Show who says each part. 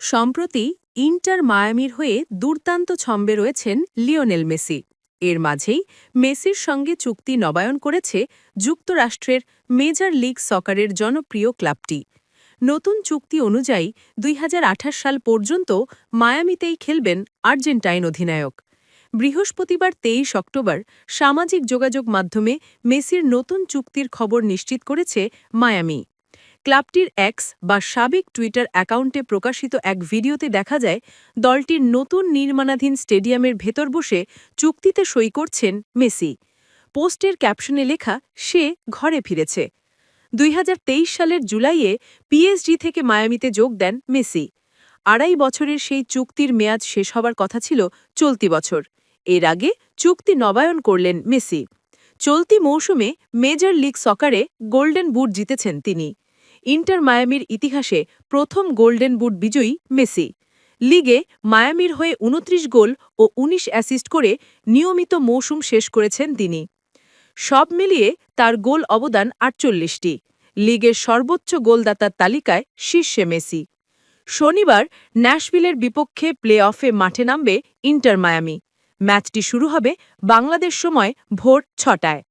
Speaker 1: সম্প্রতি ইন্টার মায়ামির হয়ে দুর্দান্ত ছম্বে রয়েছেন লিওনেল মেসি। এর মাঝেই মেসির সঙ্গে চুক্তি নবায়ন করেছে যুক্তরাষ্ট্রের মেজর লিগ সকারের জনপ্রিয় ক্লাবটি। নতুন চুক্তি অনুযায়ী দুই হাজার আঠাশ সাল পর্যন্ত মায়ামিতেই খেলবেন আর্জেন্টাইন অধিনায়ক। বৃহস্পতিবার তেইশ অক্টোবর সামাজিক যোগাযোগ মাধ্যমে মেসির নতুন চুক্তির খবর নিশ্চিত করেছে মায়ামি। ক্লাবটির এক্স বা সাবেক টুইটার অ্যাকাউন্টে প্রকাশিত এক ভিডিওতে দেখা যায়, দলটির নতুন নির্মাণাধীন স্টেডিয়ামের ভেতর বসে চুক্তিতে সই করছেন মেসি। পোস্টের ক্যাপশনে লেখা, সে ঘরে ফিরেছে। দুই হাজার তেইশ সালের জুলাইয়ে পিএসজি থেকে মায়ামিতে যোগ দেন মেসি। আড়াই বছরের সেই চুক্তির মেয়াদ শেষ হবার কথা ছিল চলতি বছর। এর আগে চুক্তি নবায়ন করলেন মেসি। চলতি মৌসুমে মেজর লিগ সকারে গোল্ডেন বুট জিতেছেন তিনি। ইন্টার মায়ামির ইতিহাসে প্রথম গোল্ডেন বুট বিজয়ী মেসি। লিগে মায়ামির হয়ে ২৯ গোল ও ১৯ অ্যাসিস্ট করে নিয়মিত মৌসুম শেষ করেছেন তিনি। সব মিলিয়ে তার গোল অবদান আটচল্লিশটি। লিগের সর্বোচ্চ গোলদাতার তালিকায় শীর্ষে মেসি। শনিবার ন্যাশভিলের বিপক্ষে প্লে অফে মাঠে নামবে ইন্টার মায়ামি। ম্যাচটি শুরু হবে বাংলাদেশ সময় ভোর ছটায়।